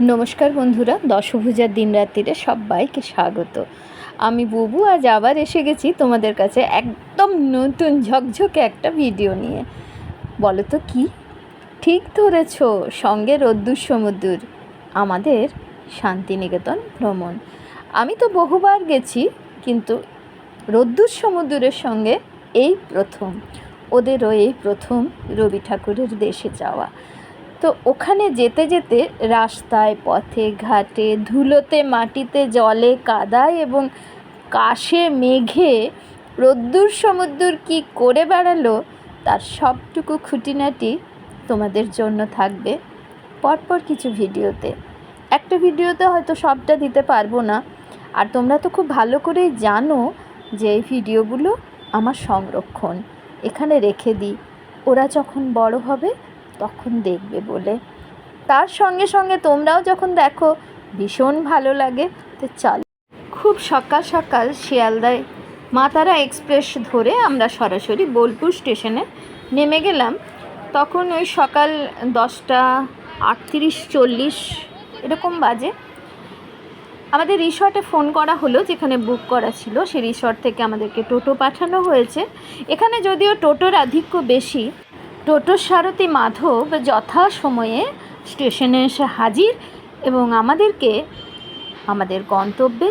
নমস্কার বন্ধুরা, দশভূজার দিন রাত্রিরে সবাইকে স্বাগত। আমি বুবু, আজ আবার এসে গেছি তোমাদের কাছে একদম নতুন ঝকঝকে একটা ভিডিও নিয়ে। বলো তো কি? ঠিক ধরেছ, সঙ্গে রোদ্দুর সমুদ্র আমাদের শান্তিনিকেতন ভ্রমণ। আমি তো বহুবার গেছি, কিন্তু রোদ্দুর সমুদ্রের সঙ্গে এই প্রথম, ওদেরও এই প্রথম রবি ঠাকুরের দেশে যাওয়া। তো ওখানে যেতে যেতে রাস্তায়, পথে, ঘাটে, ধুলোতে, মাটিতে, জলে, কাদায় এবং কাশে, মেঘে রোদ্দুর সমুদ্র কি করে বেড়ালো তার সবটুকু খুঁটিনাটি তোমাদের জন্য থাকবে পরপর কিছু ভিডিওতে। একটা ভিডিওতে হয়তো সবটা দিতে পারব না। আর তোমরা তো খুব ভালো করেই জানো যে এই ভিডিওগুলো আমার সংরক্ষণ। এখানে রেখে দিই। ওরা যখন বড় হবে তখন দেখবে বলে। তার সঙ্গে সঙ্গে তোমরাও যখন দেখো, ভীষণ ভালো লাগে। তো চল। খুব সকাল সকাল শিয়ালদায় মাতারা এক্সপ্রেস ধরে আমরা সরাসরি বোলপুর স্টেশনে নেমে গেলাম। তখন ওই সকাল দশটা আটত্রিশ চল্লিশ এরকম বাজে। আমাদের রিসর্টে ফোন করা হলো, যেখানে বুক করা ছিল, সেই রিসর্ট থেকে আমাদেরকে টোটো পাঠানো হয়েছে। এখানে যদিও টোটোর আধিক্য বেশি টোটোর সারথি মাধব যথা সময়ে স্টেশনে এসে হাজির এবং আমাদেরকে আমাদের গন্তব্যে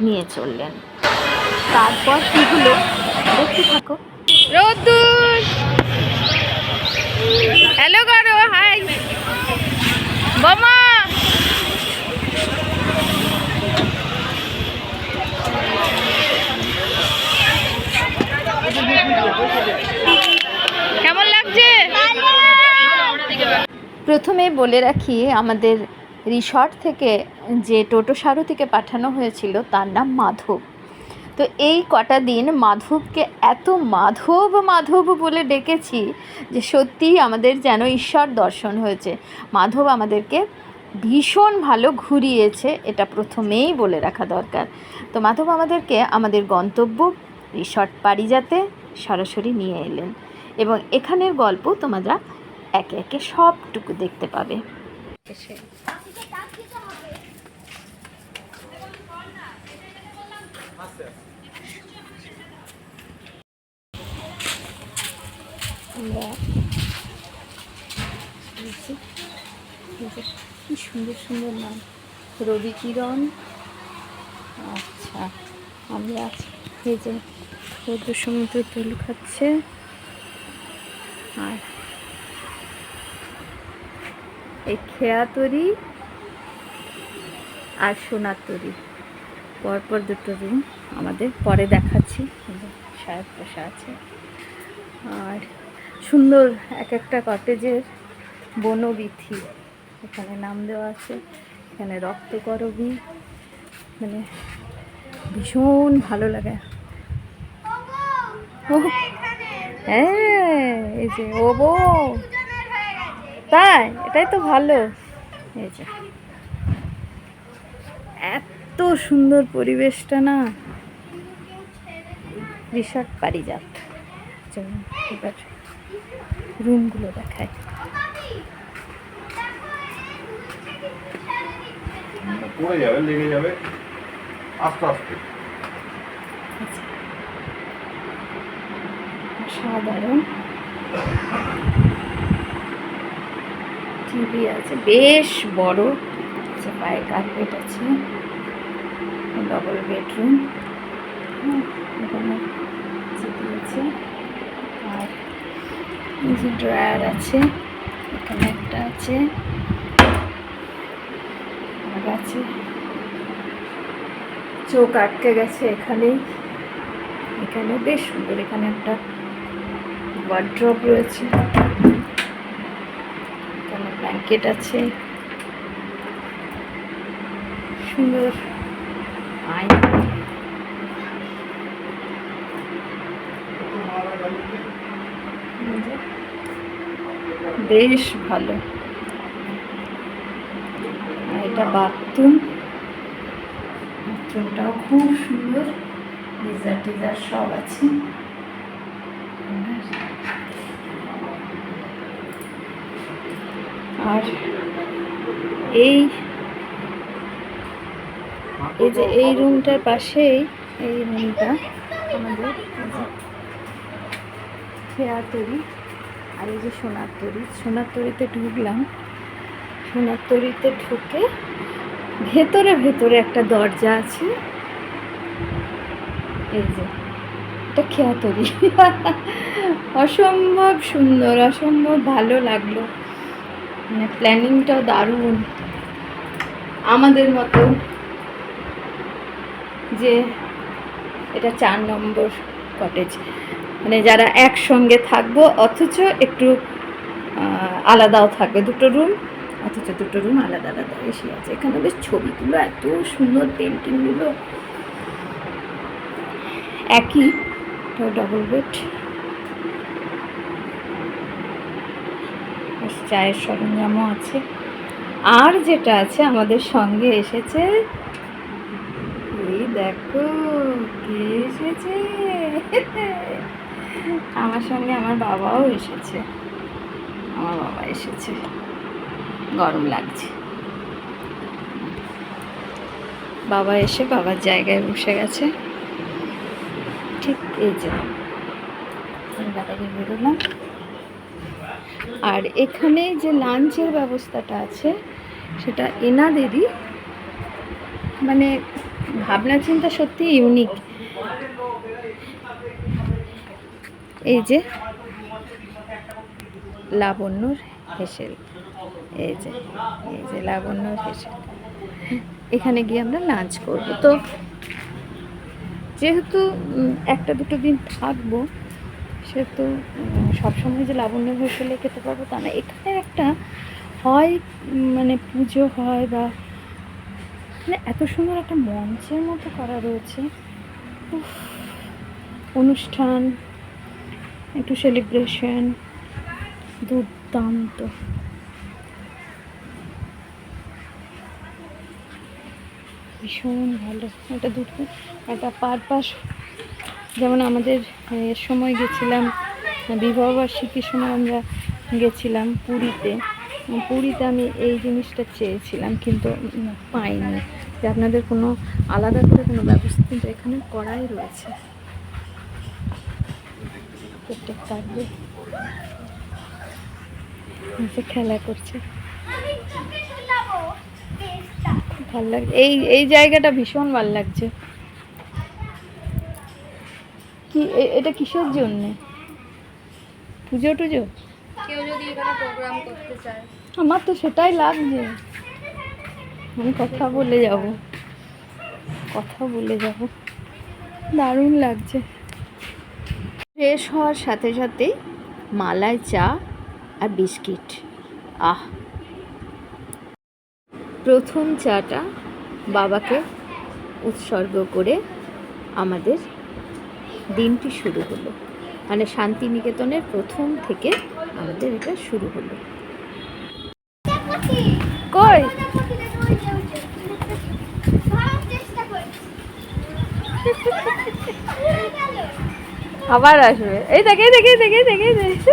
নিয়ে চললেন। তারপর কী হলো? দেখতে থাকো। রোদ্দুর! হ্যালো করো, হাই। বোমা! কেমন লাগছে প্রথমে বলে রাখি, আমাদের রিসর্ট থেকে যে টোটো সারথিকে পাঠানো হয়েছিল তার নাম মাধব। তো এই কটা দিন মাধবকে এত মাধব মাধব বলে ডেকেছি যে সত্যিই আমাদের যেন ঈশ্বর দর্শন হয়েছে। মাধব আমাদেরকে ভীষণ ভালো ঘুরিয়েছে, এটা প্রথমেই বলে রাখা দরকার। তো মাধব আমাদেরকে আমাদের গন্তব্য রিসর্ট পারিজাতে সরাসরি নিয়ে এলেন। এবং এখানের গল্প তোমরা একে একে সবটুকু দেখতে পাবে। আমরা কি সুন্দর সুন্দর নাম। রবি কিরণ আচ্ছা আমি আছি এই যে রৌদ্র সমুদ্র তেল খাচ্ছে। আর এই খেয়া তরি আর সোনার তরি। পরপর দুটো রুম আমাদের পরে দেখাচ্ছি সাহেব বসে আছে। আর সুন্দর এক একটা কটেজের বনবিথি এখানে নাম দেওয়া আছে এখানে রক্তকরবী মানে ভীষণ ভালো লাগে। ও হ্যাঁ এই যে ও বো তাই? এটাই তো ভালো। এই যে। এত সুন্দর পরিবেশটা না। রিসর্ট পারিজাত। চলুন এবার রুমগুলো দেখায় পড়ে যাবে লেগে যাবে। আস্তে আস্তে। সাধারণ টিভি আছে, বেশ বড়। যে পায়ে কার্পেট আছে ডবল বেডরুম এখানে আছে। আর যে ড্রয়ার আছে, এখানে একটা আছে। আর আছে। চোখ আটকে গেছে এখানেই। এখানে বেশ সুন্দর, এখানে একটা ওয়ার্ড্রপ রয়েছে। ব্ল্যাঙ্কেট আছে। সুন্দর। বেশ ভালো। এটা বাথরুম। বাথরুমটাও খুব সুন্দর। গিজার টিজার সব আছে আর এই এই যে এই রুমটার পাশেই এই রুমটা আমাদের খেয়া তরি আর এই যে সোনার তরি। সোনার তরিতে ঢুকলাম। সোনার তরিতে ঢুকে ভেতরে ভেতরে একটা দরজা আছে। এই যে এটা খেয়া তরি। অসম্ভব সুন্দর, অসম্ভব ভালো লাগল। মানে প্ল্যানিংটাও দারুণ। আমাদের মতো যে এটা চার নম্বর কটেজ মানে যারা একসঙ্গে থাকব, অথচ একটু আলাদাও থাকবে। দুটো রুম অথচ দুটো রুম আলাদা আলাদা এসে আছে। এখানে বেশ ছবিগুলো, এত সুন্দর পেন্টিংগুলো একই ডবল বেড চায়ের সরঞ্জামও আছে। আর যেটা আছে আমাদের সঙ্গে এসেছে, এই দেখো, কে এসেছে? আমার সঙ্গে আমার বাবাও এসেছে। আমার বাবা এসেছে। গরম লাগছে। বাবা এসে বাবার জায়গায় বসে গেছে। ঠিক এই যে। বেরোলাম। আর এখানে যে লাঞ্চের ব্যবস্থাটা আছে, সেটা এনাদেরই। মানে ভাবনা চিন্তা সত্যি ইউনিক এই যে লাবণ্যর হেসেল এই যে এই যে লাবণ্যর হেসেল এখানে গিয়ে আমরা লাঞ্চ করব। তো যেহেতু একটা দুটো দিন থাকব সেহেতু উম, সবসময় যে লাবণ্য হোটেলে খেতে পারব তা না। এখানে একটা হয় মানে পুজো হয় বা মানে এত সুন্দর একটা মঞ্চের মতো করা রয়েছে। অনুষ্ঠান একটু সেলিব্রেশন দুর্দান্ত। ভীষণ ভালো। এটা দুটো একটা পারপাস যেমন আমাদের এর সময় গেছিলাম বিবাহবার্ষিকীর সময় আমরা গেছিলাম পুরীতে। পুরীতে আমি এই জিনিসটা চেয়েছিলাম কিন্তু পাইনি। যে আপনাদের কোনো আলাদা করে কোনো ব্যবস্থা কিন্তু এখানে করাই রয়েছে। কাটবে খেলা করছে। ভালো লাগছে। এই এই জায়গাটা ভীষণ ভালো লাগছে। কি এ- এটা কিসের জন্যে? পুজো টুজো? কেউ যদি এখানে প্রোগ্রাম করতে চায়। আমার তো সেটাই লাগছে। আমি কথা বলে যাব। কথা বলে যাব। দারুণ লাগছে। ফ্রেশ হওয়ার সাথে সাথে মালাই চা আর বিস্কিট। আহ! প্রথম চাটা বাবাকে উৎসর্গ করে আমাদের দিনটি শুরু হলো। মানে শান্তিনিকেতনের প্রথম থেকে আমাদের এটা শুরু হলো। কই? আবার আসবে। এই দেখে দেখে দেখে দেখে দেখে।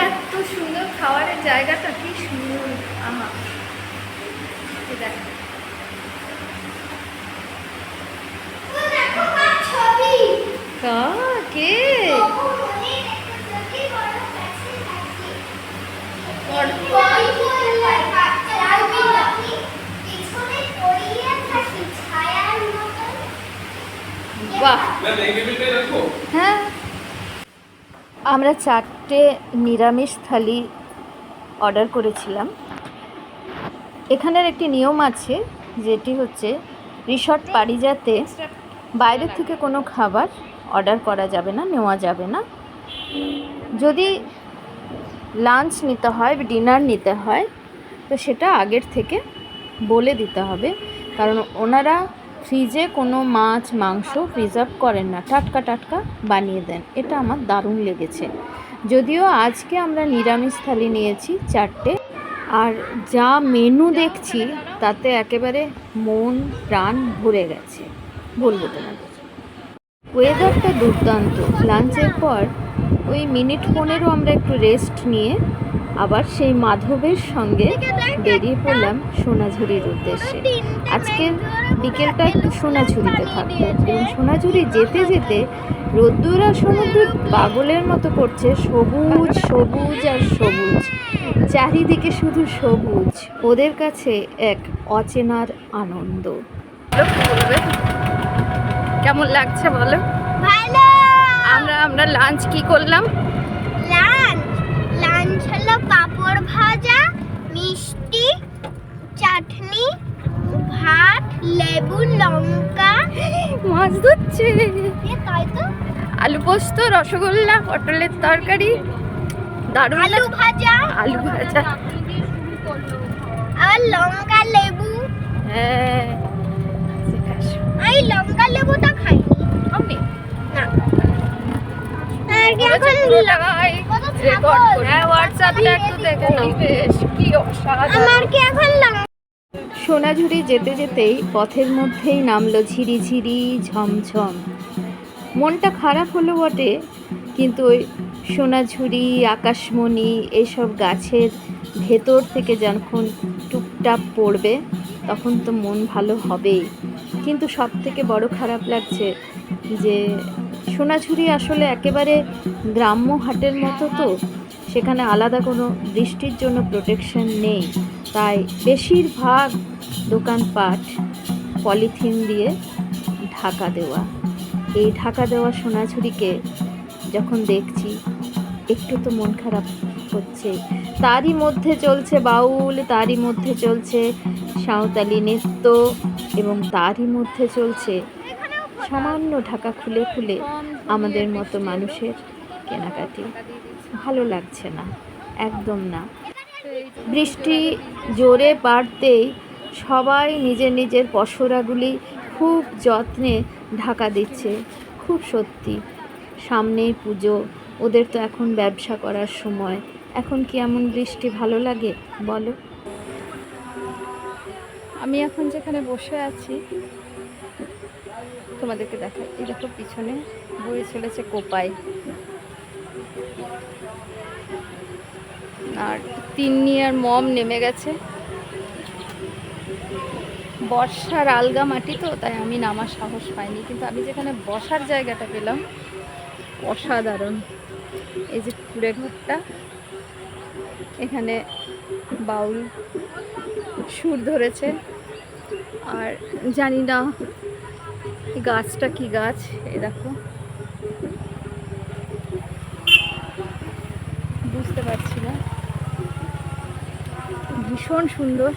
এত সুন্দর খাবারের জায়গাটা কি সুন্দর আহা এই দেখ কা কে বাহ হ্যাঁ আমরা চারটে নিরামিষ থালি অর্ডার করেছিলাম। এখানের একটি নিয়ম আছে, যেটি হচ্ছে রিসর্ট পারিজাতে বাইরের থেকে কোনো খাবার অর্ডার করা যাবে না, নেওয়া যাবে না। যদি লাঞ্চ নিতে হয়, ডিনার নিতে হয়, তো সেটা আগের থেকে বলে দিতে হবে। কারণ ওনারা ফ্রিজে কোনো মাছ, মাংস প্রিজার্ভ করেন না। টাটকা টাটকা বানিয়ে দেন। এটা আমার দারুণ লেগেছে। যদিও আজকে আমরা নিরামিষ থালি নিয়েছি চারটে। আর যা মেনু দেখছি, তাতে একেবারে মন, প্রাণ ভরে গেছে। বলব তোমাদের। ওয়েদারটা দুর্দান্ত। লাঞ্চের পর ওই মিনিট পনেরো আমরা একটু রেস্ট নিয়ে আবার সেই মাধবের সঙ্গে বেরিয়ে পড়লাম সোনাঝুরির উদ্দেশ্যে। আজকে বিকেলটা একটু সোনাঝুরিতে থাকব এবং সোনাঝুরি যেতে যেতে রোদ্দুর আর সমুদ্র পাগলের মতো করছে সবুজ সবুজ আর সবুজ। চারিদিকে শুধু সবুজ। ওদের কাছে এক অচেনার আনন্দ। কেমন লাগছে বলো? ভালো! আমরা আমরা লাঞ্চ কি করলাম? লাঞ্চ লাঞ্চ হলো পাঁপড় ভাজা মিষ্টি চাটনি ভাত লেবু লঙ্কা। মাছ ধরছে। তাই তো। আলু পোস্ত রসগোল্লা পটলের তরকারি। দারুণ আলু ভাজা। আলু ভাজা। আর লঙ্কা লেবু। হ্যাঁ। আমি লঙ্কা লেবুটা খাইনি আমি না। কি অসাধারণ। আমার কি এখন সোনাঝুরি যেতে যেতেই পথের মধ্যেই নামলো ঝিরিঝিরি ঝমঝম। মনটা খারাপ হলো বটে, কিন্তু ওই সোনাঝুরি, আকাশমণি এইসব গাছের ভেতর থেকে যখন টুপটাপ পড়বে, তখন তো মন ভালো হবেই। কিন্তু সব থেকে বড় খারাপ লাগছে যে, সোনাঝুরি আসলে একেবারে গ্রাম্য হাটের মতো তো, সেখানে আলাদা কোনো বৃষ্টির জন্য প্রোটেকশন নেই। তাই বেশিরভাগ দোকানপাট, পলিথিন দিয়ে ঢাকা দেওয়া। এই ঢাকা দেওয়া সোনাঝুরিকে যখন দেখছি, একটু তো মন খারাপ হচ্ছে। তারই মধ্যে চলছে বাউল, তারই মধ্যে চলছে সাঁওতালি নৃত্য এবং তারই মধ্যে চলছে সামান্য ঢাকা খুলে খুলে আমাদের মতো মানুষের কেনাকাটি। ভালো লাগছে না, একদম না। বৃষ্টি জোরে বাড়তেই সবাই নিজের নিজের পসরাগুলি খুব যত্নে ঢাকা দিচ্ছে, খুব সত্যি। সামনেই পুজো, ওদের তো এখন ব্যবসা করার সময়। এখন কি এমন বৃষ্টি ভালো লাগে? বলো। আমি এখন যেখানে বসে আছি, তোমাদেরকে দেখাই। এই দেখো পিছনে বয়ে চলেছে কোপাই। আর তিন্নি আর মম নেমে গেছে। বর্ষার আলগা মাটি তো, তাই আমি নামার সাহস পাইনি। কিন্তু আমি যেখানে বসার জায়গাটা পেলাম, অসাধারণ। এই যে কুড়ে ঘরটা, এখানে বাউল সুর ধরেছে। আর জানি না গাছটা কি গাছ এ দেখো। বুঝতে পারছি না। ভীষণ সুন্দর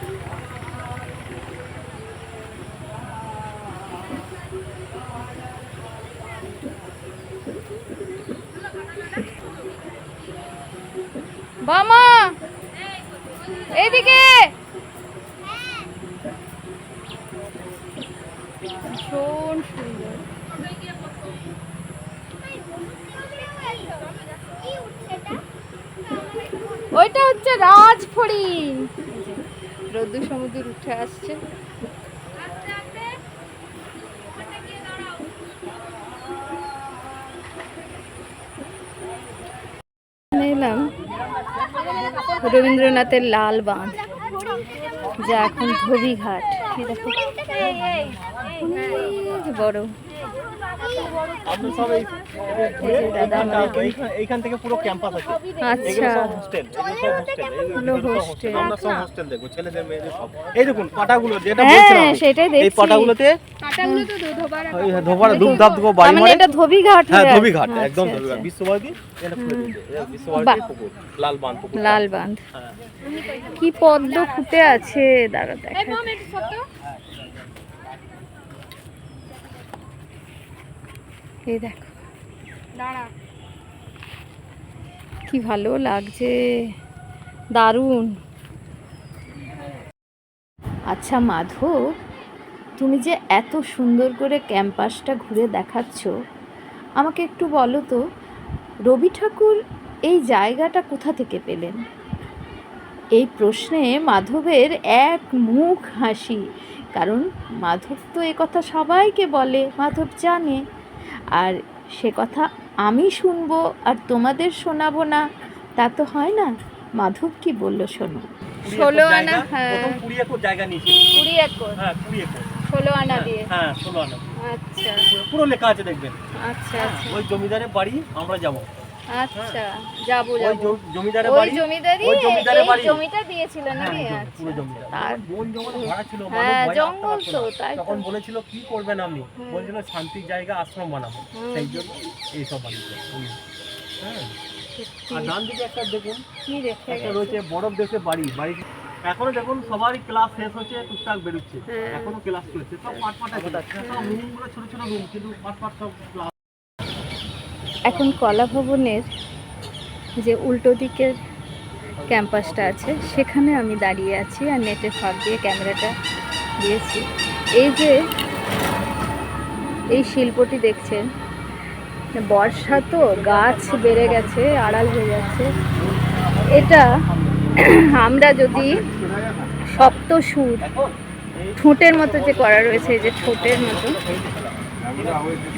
বামা এইদিকে ভীষণ সুন্দর ওইটা হচ্ছে রাজফড়িং রোদ্দুর সমুদ্র উঠে আসছে এখানে এলাম রবীন্দ্রনাথের লাল বাঁধ যা এখন ধোবিঘাট বড় আপনি সব এই এইখান- থেকে পুরো ক্যাম্পাস আছে। আচ্ছা। সব হোস্টেল সব হোস্টেল এগুলো আমরা সব হোস্টেল দেখব ছেলেদের মেয়েদের সব। এই দেখুন পাটাগুলো যেটা হ্যাঁ বলছিলাম সেটাই এই পাটাগুলোতে তো ধোবার বাড়ি মানে এটা ধোবিঘাট হ্যাঁ ধোবিঘাট একদম ধোবিঘাট। বিশ্বভারতী এটা খুলে দিয়েছে। বিশ্বভারতী পুকুর লাল বাঁধ পুকুর। লাল বাঁধ কি পদ্ম ফুটে আছে দাঁড়া দেখা এই দেখো। দাঁড়া। কি ভালো লাগছে। দারুণ। আচ্ছা মাধব তুমি যে এত সুন্দর করে ক্যাম্পাসটা ঘুরে দেখাচ্ছ আমাকে একটু বলো তো রবি ঠাকুর এই জায়গাটা কোথা থেকে পেলেন? এই প্রশ্নে মাধবের এক মুখ হাসি কারণ মাধব তো এ কথা সবাইকে বলে মাধব জানে। আর সে কথা আমি শুনব আর তোমাদের শোনাবো না। তা তো হয় না। মাধব কি বলল শোনো? ষোলো আনা, হ্যাঁ। প্রথম কুড়ি একর জায়গা নিয়েছি। কুড়ি একর? হ্যাঁ কুড়ি একর। ষোলো আনা দিয়ে? হ্যাঁ ষোলো আনা। আচ্ছা। পুরো লেখা আছে দেখবেন আচ্ছা আচ্ছা। ওই জমিদারের বাড়ি আমরা যাব। আচ্ছা যাব যাব। জমিদারের বাড়ি? জমিদারি এই জমিটা দিয়েছিল হ্যাঁ, নাকি আচ্ছা পুরো জমিদার। বন জঙ্গল ভরা ছিল হ্যাঁ, জঙ্গল তো, তাই তখন বলেছিল কি করবেন আপনি? বলছিল শান্তির জায়গা আশ্রম বানাবো। সেই জন্য এইসব বানিয়েছে। হ্যাঁ। আর ডান দিকে একটা দেখুন কি রেখে একটা রয়েছে বরফ দেশে বাড়ি। বাড়ি এখনও দেখুন সবারই ক্লাস শেষ হচ্ছে টুকটাক বেরোচ্ছে। হ্যাঁ। এখনও ক্লাস চলছে। সব পাট পাট আছে সব রুম ছোট ছোট রুম কিন্তু পাট পাট সব ক্লাস এখন কলা ভবনের যে উল্টো দিকের ক্যাম্পাসটা আছে, সেখানে আমি দাঁড়িয়ে আছি আর নেটের ফাঁক দিয়ে ক্যামেরাটা দিয়েছি। এই যে এই শিল্পটি দেখছেন, বর্ষা তো গাছ বেড়ে গেছে, আড়াল হয়ে যাচ্ছে। এটা আমরা যদি সপ্ত সুর ঠোঁটের মতো যে করা রয়েছে, এই যে ঠোঁটের মতো,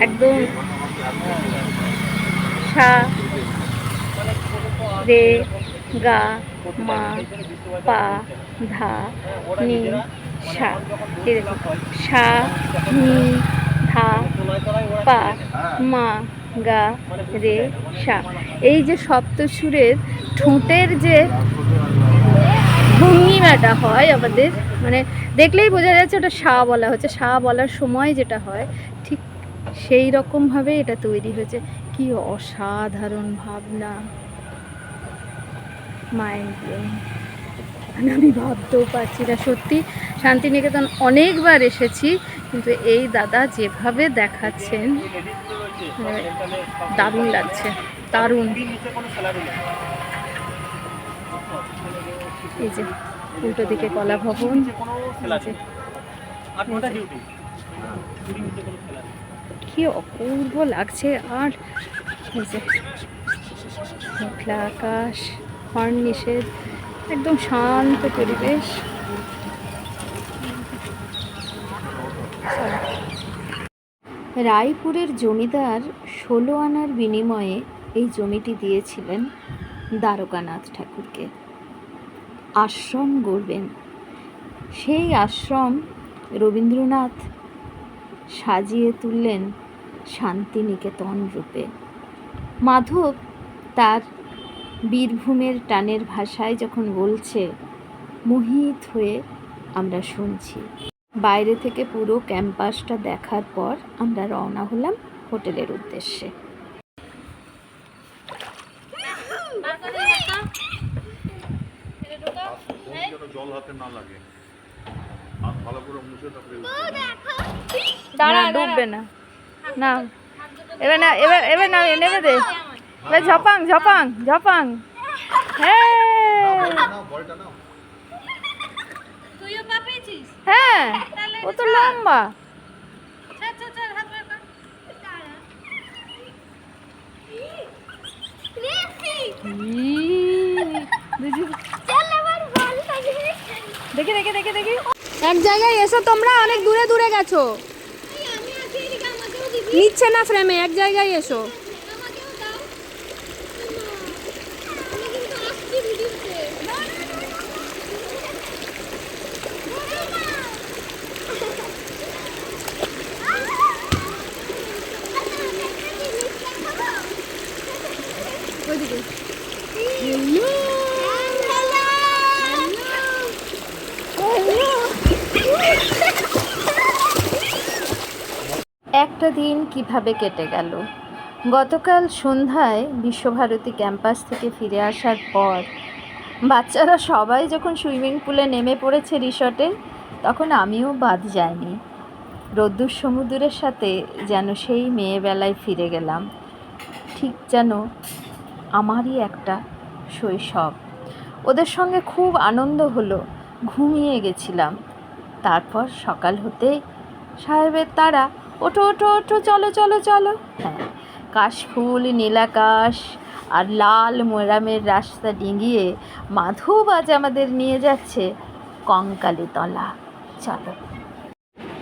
একদম সা রে গা, মা, পা, ধা, নি, সা সা, নি, ধা, পা, মা, গা, রে, সা। এই যে সপ্তসুরের ঠোঁটের যে ভঙ্গিমাটা হয় আমাদের মানে দেখলেই বোঝা যাচ্ছে ওটা সা বলা হচ্ছে। সা বলার সময় যেটা হয়, ঠিক সেই রকমভাবে এটা তৈরি হয়েছে। কি অসাধারণ ভাবনা। মাইন্ড মানে আমি ভাবতেও পারছি না সত্যি। শান্তিনিকেতন অনেকবার এসেছি কিন্তু এই দাদা যেভাবে দেখাচ্ছেন দারুণ লাগছে দারুণ। এই যে উল্টো দিকে কলা ভবন কি অপূর্ব লাগছে। আর মেঘলা আকাশ হর্ন নিষেধ একদম শান্ত পরিবেশ। রায়পুরের জমিদার ষোলো আনার বিনিময়ে এই জমিটি দিয়েছিলেন দ্বারকানাথ ঠাকুরকে। আশ্রম গড়বেন। সেই আশ্রম রবীন্দ্রনাথ সাজিয়ে তুললেন শান্তিনিকেতন রূপে। মাধব তার বীরভূমের টানের ভাষায় যখন বলছে মোহিত হয়ে আমরা শুনছি। বাইরে থেকে পুরো ক্যাম্পাসটা দেখার পর আমরা রওনা হলাম হোটেলের উদ্দেশ্যে। জল হাতে না লাগে। ভালো করে মুছে তারপরে দাঁড়া ডুববে না। না। এবার না এবার এবার না নেমে দে। এবার ঝপাং ঝপাং ঝপাং। হ্যাঁ। হ্যাঁ ও তো লম্বা। চল চল চল হাত বের কর। ই, দেখি দেখি দেখি দেখি দেখি। এক জায়গায় এসো তোমরা অনেক দূরে দূরে গেছো। নিচ্ছে না ফ্রেমে এক জায়গায় এসো একটা দিন কীভাবে কেটে গেল? গতকাল সন্ধ্যায় বিশ্বভারতী ক্যাম্পাস থেকে ফিরে আসার পর বাচ্চারা সবাই যখন সুইমিং পুলে নেমে পড়েছে রিসর্টে, তখন আমিও বাদ যাইনি। রোদ্দুর সমুদ্রের সাথে যেন সেই মেয়েবেলায় ফিরে গেলাম। ঠিক যেন আমারই একটা শৈশব। ওদের সঙ্গে খুব আনন্দ হলো, ঘুমিয়ে গেছিলাম। তারপর সকাল হতেই সাহেবের তারা ওঠো ওঠো ওঠো, চলো চলো চলো। হ্যাঁ কাশফুল নীলাকাশ আর লাল মোরামের রাস্তা ডিঙিয়ে মাধব আজ আমাদের নিয়ে যাচ্ছে কঙ্কালীতলা। চলো।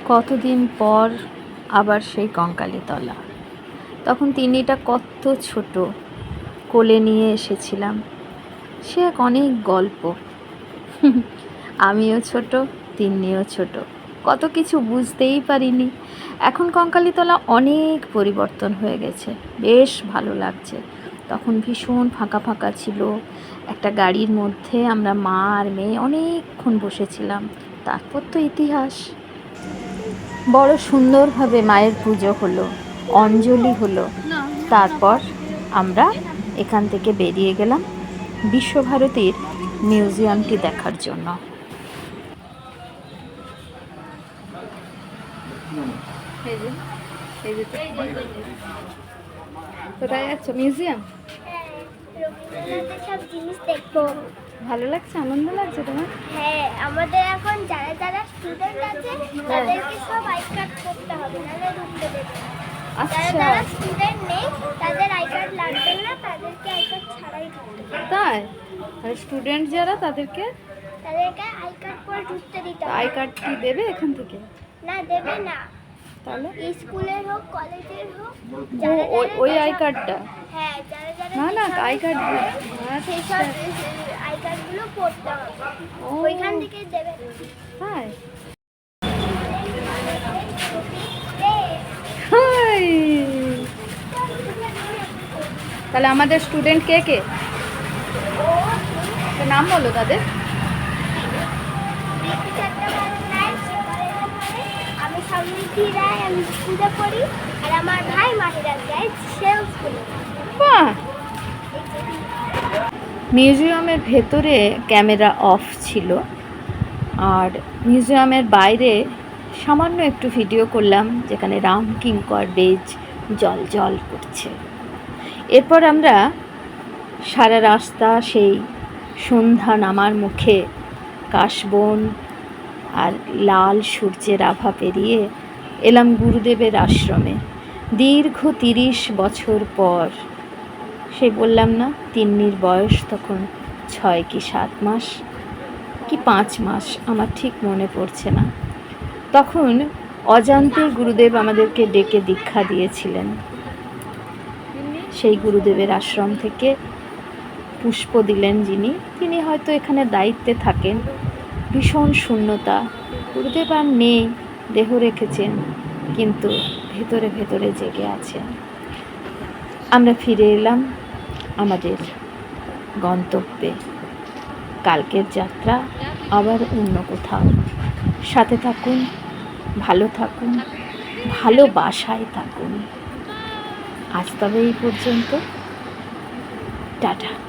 কতদিন পর আবার সেই কঙ্কালীতলা? তখন তিন্নিটা কত ছোট, কোলে নিয়ে এসেছিলাম। সে এক অনেক গল্প। আমিও ছোট তিনিও ছোট। কত কিছু বুঝতেই পারিনি। এখন কঙ্কালীতলা অনেক পরিবর্তন হয়ে গেছে। বেশ ভালো লাগছে। তখন ভীষণ ফাঁকা ফাঁকা ছিল। একটা গাড়ির মধ্যে আমরা মা আর মেয়ে অনেকক্ষণ বসেছিলাম। তারপর তো ইতিহাস। বড় সুন্দরভাবে মায়ের পুজো হলো, অঞ্জলি হলো। তারপর আমরা এখান থেকে বেরিয়ে গেলাম বিশ্বভারতীর মিউজিয়ামটি দেখার জন্য। কোথায় যাচ্ছ মিউজিয়াম সব জিনিস দেখব ভালো লাগছে? আনন্দ লাগছে তোমার? হ্যাঁ আমাদের এখন যারা যারা স্টুডেন্ট আছে তাদেরকে সব আই কার্ড করতে হবে নাহলে ঢুকতে দেবে আচ্ছা। যারা স্টুডেন্ট নেই তাদের আই কার্ড লাগবে না তাদেরকে আই কার্ড ছাড়াই তাই? আর স্টুডেন্ট যারা তাদেরকে তাদেরকে আই কার্ড পরে ঢুকতে দিতে আই কার্ড কি দেবে এখান থেকে? না দেবে না। তাহলে? স্কুলের হোক কলেজের হোক ও ওই ওই আই কার্ডটা হ্যাঁ যারা যারা না না আই কার্ড সেই আই কার্ডগুলো পড়তে হবে। ওইখান থেকে দেবে। না। তাহলে আমাদের স্টুডেন্ট কে কে? তো নাম বলো তাদের বৃষ্টি চট্টোপাধ্যায়, শিবরেখা ধরে, মিউজিয়ামের ভেতরে ক্যামেরা অফ ছিল, আর মিউজিয়ামের বাইরে সামান্য একটু ভিডিও করলাম, যেখানে রাম কিঙ্কর বেজ জল জল করছে। এরপর আমরা সারা রাস্তা সেই সন্ধ্যা নামার মুখে কাশবন আর লাল সূর্যের আভা পেরিয়ে এলাম গুরুদেবের আশ্রমে। দীর্ঘ তিরিশ বছর পর, সে বললাম, না, তিন্নির বয়স তখন ছয় কি সাত মাস কি পাঁচ মাস, আমার ঠিক মনে পড়ছে না। তখন অজান্তে গুরুদেব আমাদেরকে ডেকে দীক্ষা দিয়েছিলেন। সেই গুরুদেবের আশ্রম থেকে পুষ্প দিলেন যিনি। তিনি হয়তো এখানে দায়িত্বে থাকেন। ভীষণ শূন্যতা। গুরুদেব আর নেই দেহ রেখেছেন, কিন্তু ভেতরে ভেতরে জেগে আছেন। আমরা ফিরে এলাম আমাদের গন্তব্যে। কালকের যাত্রা আবার অন্য কোথাও। সাথে থাকুন, ভালো থাকুন ভালোবাসায় থাকুন। আজ তবে এই পর্যন্ত। টাটা।